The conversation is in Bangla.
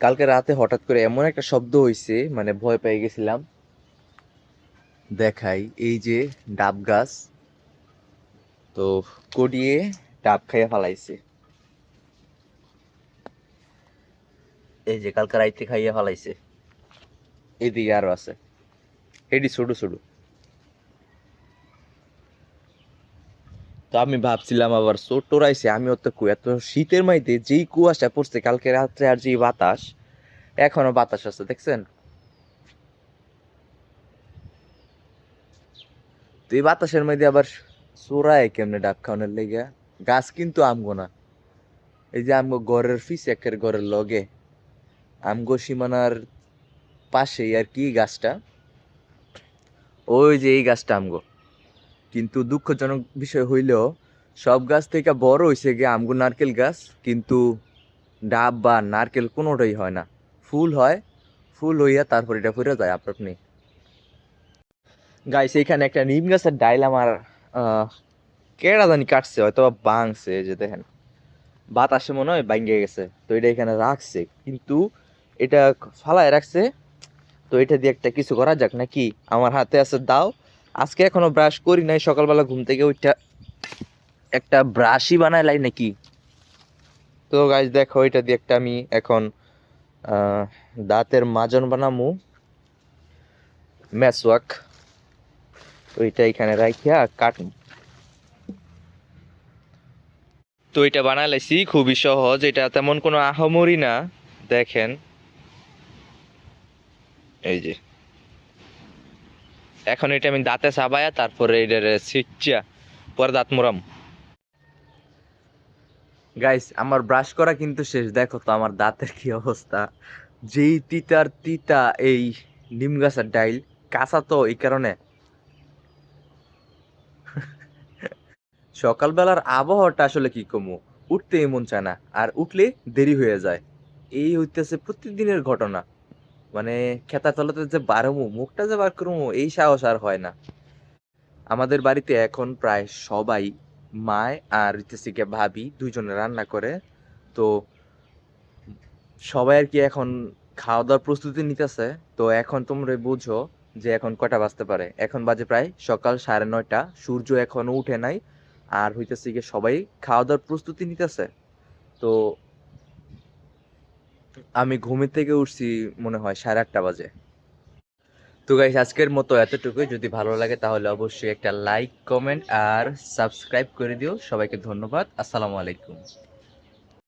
কালকে রাতে হঠাৎ করে এমন একটা শব্দ হয়েছে মানে ভয় পেয়ে গেছিলাম। দেখাই, এই যে ডাব গাছ, তো কডিয়ে ডাব খাইয়া ফালাইছে। এই যে কালকে রাইতে খাইয়া ফালাইছে। এদিকে আরও আছে। এটি ছোট ছোট। তো আমি ভাবছিলাম আবার ছোট রাইছে আমি অত কু এত শীতের মাইতে যেই কুয়াশা পড়ছে, কালকে রাত্রে আর যেই বাতাস, এখনও বাতাস আছে, দেখছেন? তো এই বাতাসের মধ্যে আবার চোরায় কেমনে ডাব খাওয়ানোর লেগে গাছ কিন্তু আমগো না। এই যে আমগো ঘরের ফিস একের ঘরের লগে, আমগো সীমানার পাশেই আর কি গাছটা? ওই যে এই গাছটা আমগো। কিন্তু দুঃখজনক বিষয় হইলেও সব গাছ থেকে বড় হয়েছে গিয়ে আমগো নারকেল গাছ, কিন্তু ডাব বা নারকেল কোনোটাই হয় না। ফুল হয়, ফুল হইয়া তারপর এটা ফুরে যায়, আপনি গাইস এইখানে একটা নিম গাছের ডাইল আমার কেডা জানি কাটছে হয়তো বাংছে যে দেখেন। বাতাসে মনে হয় ভাঙ্গে গেছে, তো এটা এখানে রাখছে। কিন্তু এটা ফালায় রাখছে, তো এটা দিয়ে একটা কিছু করা যাক নাকি? আমার হাতে আছে দাও আজকে এখনও ব্রাশ করি নাই, সকালবেলা ঘুম থেকে ওইটা একটা ব্রাশই বানাই লাই নাকি? তো গাইজ দেখো, এটা দিয়ে একটা আমি এখন দাঁতের মাজন বানামু। মেসওয়াক তো এটা এখানে রাখিয়া কাটুন তো এটা বানাই লাইছি খুবই সহজ। এটা তেমন কোনো আহমরি না। দেখেন। এই যে। এখন এটা আমি দাঁতে চাবায়া তারপরে এটা ছিচ্চা পরে দাঁত মোরাম গাইস আমার ব্রাশ করা কিন্তু শেষ। দেখো তো আমার দাঁতের কি অবস্থা। যেই তিতার তিতা এই নিম গাছের ডাইল, কাঁচা তো এই কারণে। সকালবেলার আবহাওয়াটা আসলে কি কমু? উঠতেই মন চায় না, আর উঠলে দেরি হয়ে যায়। এই হইতেছে প্রতিদিনের ঘটনা। মানে খেতা তলাতে যে বারমু, মুখটা যে বার করব এই সাহস আর হয় না। আমাদের বাড়িতে এখন প্রায় সবাই মায় আর গিয়ে ভাবি দুইজনে রান্না করে। তো সবাই আর কি এখন খাওয়া দাওয়ার প্রস্তুতি নিতেছে। তো এখন তোমরা বুঝো যে এখন কটা বাজতে পারে। এখন বাজে প্রায় সকাল সাড়ে নয়টা, সূর্য এখনও উঠে নাই। আর হইতেছে গিয়ে সবাই খাওয়া দাওয়ার প্রস্তুতি নিতেছে। তো আমি ঘুমের থেকে উঠছি মনে হয় সাড়ে আটটা বাজে। তো গাইস আজকের মতো এতটুকুই। যদি ভালো লাগে তাহলে অবশ্যই একটা লাইক কমেন্ট আর সাবস্ক্রাইব করে দিও। সবাইকে ধন্যবাদ। আসসালামু আলাইকুম।